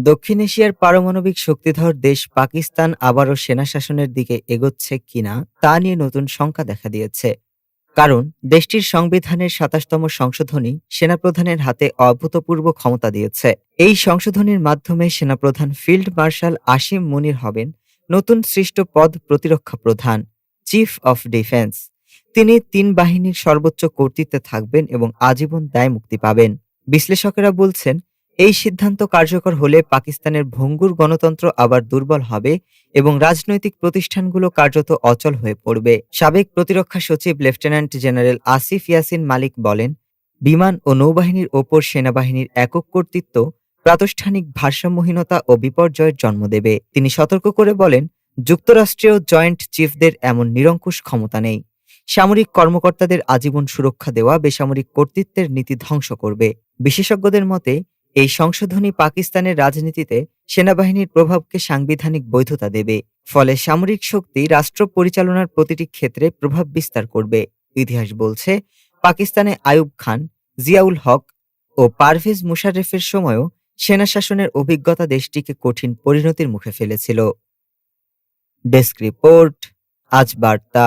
দক্ষিণ এশিয়ার পারমাণবিক শক্তিধর দেশ পাকিস্তান আবারও সেনা শাসনের দিকে এগোচ্ছে কিনা তা নিয়ে নতুন শঙ্কা দেখা দিয়েছে। কারণ, দেশটির সংবিধানের সাতাশতম সংশোধনী সেনাপ্রধানের হাতে অভূতপূর্ব ক্ষমতা দিয়েছে। এই সংশোধনীর মাধ্যমে সেনাপ্রধান ফিল্ড মার্শাল আসিম মুনির হবেন নতুন সৃষ্ট পদ প্রতিরক্ষা প্রধান, চিফ অফ ডিফেন্স। তিনি তিন বাহিনীর সর্বোচ্চ কর্তৃত্বে থাকবেন এবং আজীবন দায় মুক্তি পাবেন। বিশ্লেষকেরা বলছেন এই সিদ্ধান্ত কার্যকর হলে পাকিস্তানের ভঙ্গুর গণতন্ত্র আবার দুর্বল হবে এবং রাজনৈতিক প্রতিষ্ঠানগুলো কার্যত অচল হয়ে পড়বে। সাবেক প্রতিরক্ষা সচিব লেফটেন্যান্ট জেনারেল আসিফ ইয়াসিন মালিক বলেন, বিমান ও নৌবাহিনীর ওপর সেনাবাহিনীর একক কর্তৃত্ব প্রাতিষ্ঠানিক ভারসাম্যহীনতা ও বিপর্যয়ের জন্ম দেবে। তিনি সতর্ক করে বলেন যুক্তরাষ্ট্রীয় জয়েন্ট চিফদের এমন নিরঙ্কুশ ক্ষমতা নেই। সামরিক কর্মকর্তাদের আজীবন সুরক্ষা দেওয়া বেসামরিক কর্তৃত্বের নীতি ধ্বংস করবে। বিশেষজ্ঞদের মতে এই সংশোধনী পাকিস্তানের রাজনীতিতে সেনাবাহিনীর প্রভাবকে সাংবিধানিক বৈধতা দেবে, ফলে সামরিক শক্তি রাষ্ট্র পরিচালনার প্রতিটি ক্ষেত্রে প্রভাব বিস্তার করবে, ইতিহাস বলছে। পাকিস্তানে আয়ুব খান, জিয়াউল হক ও পারভেজ মুশাররফের সময়ও সেনা শাসনের অভিজ্ঞতা দেশটিকে কঠিন পরিণতির মুখে ফেলেছিল। ডেস্ক রিপোর্ট, আজ বার্তা।